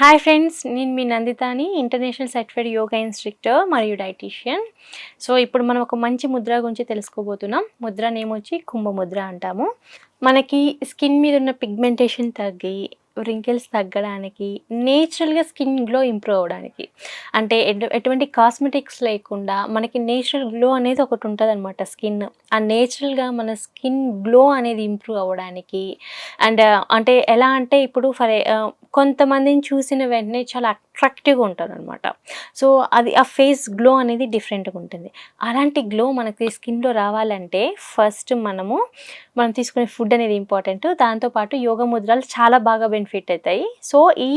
Hi friends నేను మీ నందితాని ఇంటర్నేషనల్ సర్టిఫైడ్ యోగా ఇన్స్ట్రక్టర్ మరియు డైటీషియన్ సో ఇప్పుడు మనం ఒక మంచి ముద్ర గురించి తెలుసుకోబోతున్నాం. ముద్ర నేమ్ వచ్చి కుంభ ముద్ర అంటాము. మనకి స్కిన్ మీద ఉన్న పిగ్మెంటేషన్ తగ్గి రింకిల్స్ తగ్గడానికి నేచురల్గా స్కిన్ గ్లో ఇంప్రూవ్ అవ్వడానికి. అంటే ఎటు- ఎటువంటి కాస్మెటిక్స్ లేకుండా మనకి నేచురల్ గ్లో అనేది ఒకటి ఉంటుంది అనమాట స్కిన్. ఆ నేచురల్గా మన స్కిన్ గ్లో అనేది ఇంప్రూవ్ అవ్వడానికి. అండ్ అంటే ఎలా అంటే ఇప్పుడు ఫర్ కొంతమందిని చూసిన వెంటనే చాలా అట్రాక్టివ్గా ఉంటారు అనమాట సో అది ఆ ఫేస్ గ్లో అనేది డిఫరెంట్గా ఉంటుంది. అలాంటి గ్లో మనకి స్కిన్లో రావాలంటే ఫస్ట్ మనము మనం తీసుకునే ఫుడ్ అనేది ఇంపార్టెంట్. దాంతోపాటు యోగ ముద్రలు చాలా బాగా బెనిఫిట్ అవుతాయి. సో ఈ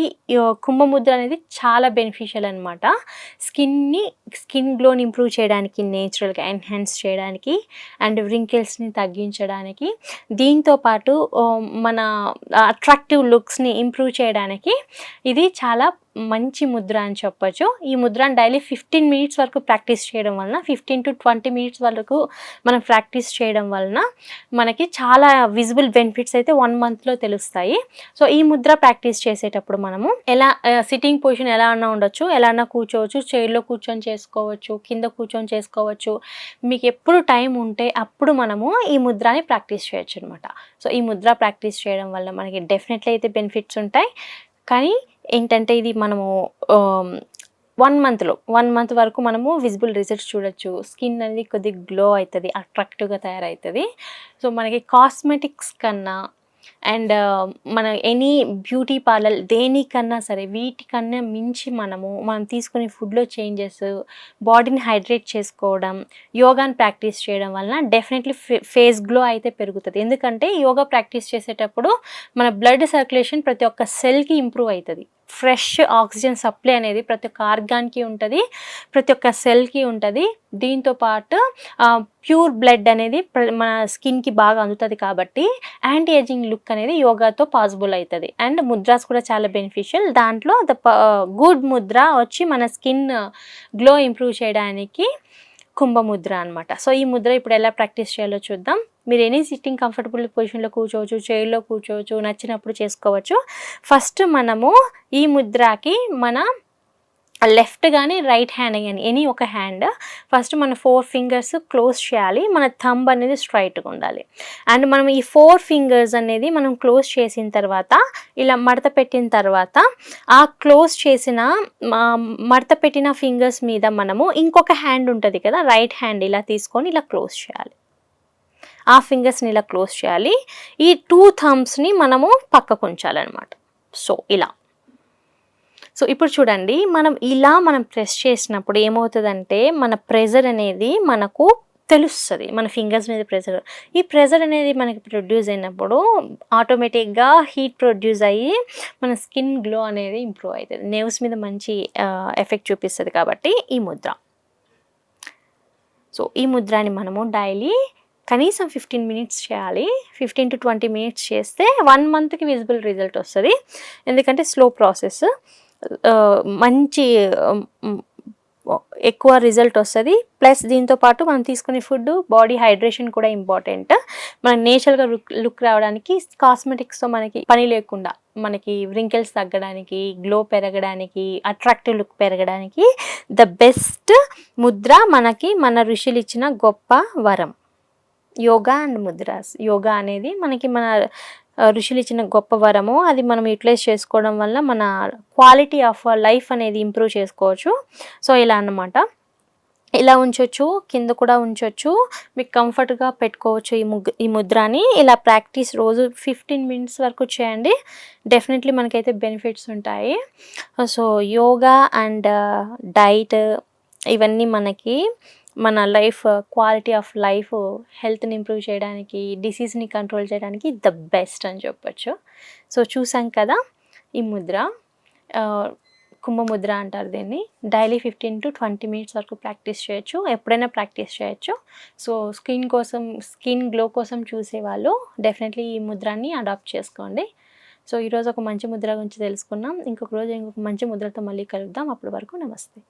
కుంభముద్ర అనేది చాలా బెనిఫిషియల్ అనమాట స్కిన్ని స్కిన్ గ్లోని ఇంప్రూవ్ చేయడానికి నేచురల్గా ఎన్హాన్స్ చేయడానికి అండ్ వ్రింకిల్స్ని తగ్గించడానికి దీంతో పాటు మన అట్రాక్టివ్ లుక్స్ని ఇంప్రూవ్ చేయడానికి ఇది చాలా మంచి ముద్ర అని చెప్పొచ్చు. ఈ ముద్రను డైలీ ఫిఫ్టీన్ మినిట్స్ వరకు ప్రాక్టీస్ చేయడం వలన ఫిఫ్టీన్ టు ట్వంటీ మినిట్స్ వరకు మనం ప్రాక్టీస్ చేయడం వలన మనకి చాలా విజిబుల్ బెనిఫిట్స్ అయితే వన్ మంత్లో తెలుస్తాయి. సో ఈ ముద్ర ప్రాక్టీస్ చేసేటప్పుడు మనము ఎలా సిట్టింగ్ పొజిషన్ ఎలా అన్నా ఉండొచ్చు ఎలా అన్నా కూర్చోవచ్చు చైర్లో కూర్చొని చేసుకోవచ్చు కింద కూర్చొని చేసుకోవచ్చు. మీకు ఎప్పుడు టైం ఉంటే అప్పుడు మనము ఈ ముద్రని ప్రాక్టీస్ చేయొచ్చు అనమాట సో ఈ ముద్ర ప్రాక్టీస్ చేయడం వల్ల మనకి డెఫినెట్లీ అయితే బెనిఫిట్స్ ఉంటాయి. కానీ ఏంటంటే ఇది మనము వన్ మంత్లో వన్ మంత్ వరకు మనము విజిబుల్ రిజల్ట్స్ చూడొచ్చు. స్కిన్ అనేది కొద్దిగా గ్లో అవుతుంది అట్రాక్టివ్గా తయారవుతుంది సో మనకి కాస్మెటిక్స్ కన్నా అండ్ మన ఎనీ బ్యూటీ పార్లర్ దేనికన్నా సరే వీటికన్నా మించి మనము మనం తీసుకునే ఫుడ్లో చేంజెస్ బాడీని హైడ్రేట్ చేసుకోవడం యోగాని ప్రాక్టీస్ చేయడం వలన డెఫినెట్లీ ఫేస్ గ్లో అయితే పెరుగుతుంది. ఎందుకంటే యోగా ప్రాక్టీస్ చేసేటప్పుడు మన బ్లడ్ సర్క్యులేషన్ ప్రతి ఒక్క సెల్కి ఇంప్రూవ్ అవుతుంది ఫ్రెష్ ఆక్సిజన్ సప్లై అనేది ప్రతి ఒక్క ఆర్గాన్కి ఉంటుంది ప్రతి ఒక్క సెల్కి ఉంటుంది. దీంతో పాటు ప్యూర్ బ్లడ్ అనేది మన స్కిన్కి బాగా అందుతుంది కాబట్టి యాంటీ ఏజింగ్ లుక్ అనేది యోగాతో పాసిబుల్ అవుతుంది అండ్ ముద్రాస్ కూడా చాలా బెనిఫిషియల్. దాంట్లో ద గుడ్ ముద్ర వచ్చి మన స్కిన్ గ్లో ఇంప్రూవ్ చేయడానికి కుంభముద్ర అనమాట సో ఈ ముద్ర ఇప్పుడు ఎలా ప్రాక్టీస్ చేయాలో చూద్దాం. మీరు ఎనీ సిట్టింగ్ కంఫర్టబుల్ పొజిషన్లో కూర్చోవచ్చు చైర్లో కూర్చోవచ్చు నచ్చినప్పుడు చేసుకోవచ్చు. ఫస్ట్ మనము ఈ ముద్రకి మన లెఫ్ట్ కానీ రైట్ హ్యాండ్ కానీ ఎనీ ఒక హ్యాండ్ ఫస్ట్ మన ఫోర్ ఫింగర్స్ క్లోజ్ చేయాలి. మన థంబ్ అనేది స్ట్రైట్గా ఉండాలి. అండ్ మనం ఈ ఫోర్ ఫింగర్స్ అనేది మనం క్లోజ్ చేసిన తర్వాత ఇలా మడత పెట్టిన తర్వాత ఆ క్లోజ్ చేసిన మడత పెట్టిన ఫింగర్స్ మీద మనము ఇంకొక హ్యాండ్ ఉంటుంది కదా రైట్ హ్యాండ్ ఇలా తీసుకొని ఇలా క్లోజ్ చేయాలి. ఆ ఫింగర్స్ని ఇలా క్లోజ్ చేయాలి. ఈ టూ థమ్స్ని మనము పక్కకు ఉంచాలన్నమాట. సో ఇలా. సో ఇప్పుడు చూడండి మనం ఇలా మనం ప్రెస్ చేసినప్పుడు ఏమవుతుందంటే మన ప్రెజర్ అనేది మనకు తెలుస్తుంది. మన ఫింగర్స్ మీద ప్రెజర్. ఈ ప్రెజర్ అనేది మనకి ప్రొడ్యూస్ అయినప్పుడు ఆటోమేటిక్గా హీట్ ప్రొడ్యూస్ అయ్యి మన స్కిన్ గ్లో అనేది ఇంప్రూవ్ అవుతుంది. నెవ్స్ మీద మంచి ఎఫెక్ట్ చూపిస్తుంది కాబట్టి ఈ ముద్ర. సో ఈ ముద్రని మనము డైలీ కనీసం ఫిఫ్టీన్ మినిట్స్ చేయాలి. ఫిఫ్టీన్ టు ట్వంటీ మినిట్స్ చేస్తే వన్ మంత్కి విజిబుల్ రిజల్ట్ వస్తుంది. ఎందుకంటే స్లో ప్రాసెస్ మంచి ఎక్కువ రిజల్ట్ వస్తుంది. ప్లస్ దీంతో పాటు మనం తీసుకునే ఫుడ్ బాడీ హైడ్రేషన్ కూడా ఇంపార్టెంట్ మన నేచురల్గా లుక్ లుక్ రావడానికి కాస్మెటిక్స్తో మనకి పని లేకుండా మనకి వ్రింకిల్స్ తగ్గడానికి గ్లో పెరగడానికి అట్రాక్టివ్ లుక్ పెరగడానికి ద బెస్ట్ ముద్ర మనకి మన ఋషులు ఇచ్చిన గొప్ప వరం. యోగా అండ్ ముద్రాస్. యోగా అనేది మనకి మన ఋషులు ఇచ్చిన గొప్ప వరము. అది మనం యూటిలైజ్ చేసుకోవడం వల్ల మన క్వాలిటీ ఆఫ్ లైఫ్ అనేది ఇంప్రూవ్ చేసుకోవచ్చు. సో ఇలా అన్నమాట. ఇలా ఉంచవచ్చు కింద కూడా ఉంచవచ్చు మీకు కంఫర్ట్గా పెట్టుకోవచ్చు ఈ ముగ్ ఈ ముద్రని. ఇలా ప్రాక్టీస్ రోజు ఫిఫ్టీన్ మినిట్స్ వరకు చేయండి. డెఫినెట్లీ మనకైతే బెనిఫిట్స్ ఉంటాయి. సో యోగా అండ్ డైట్ ఇవన్నీ మనకి మన లైఫ్ క్వాలిటీ ఆఫ్ లైఫ్ హెల్త్ని ఇంప్రూవ్ చేయడానికి డిసీజ్ని కంట్రోల్ చేయడానికి ద బెస్ట్ అని చెప్పచ్చు. సో చూసాం కదా ఈ ముద్ర. కుంభముద్ర అంటారు దీన్ని. Daily fifteen to twenty minutes వరకు ప్రాక్టీస్ చేయొచ్చు. ఎప్పుడైనా ప్రాక్టీస్ చేయొచ్చు. సో స్కిన్ కోసం స్కిన్ గ్లో కోసం చూసేవాళ్ళు డెఫినెట్లీ ఈ ముద్రాన్ని అడాప్ట్ చేసుకోండి. సో ఈరోజు ఒక మంచి ముద్ర గురించి తెలుసుకున్నాం. ఇంకొక రోజు ఇంకొక మంచి ముద్రతో మళ్ళీ కలుద్దాం. అప్పటి వరకు నమస్తే.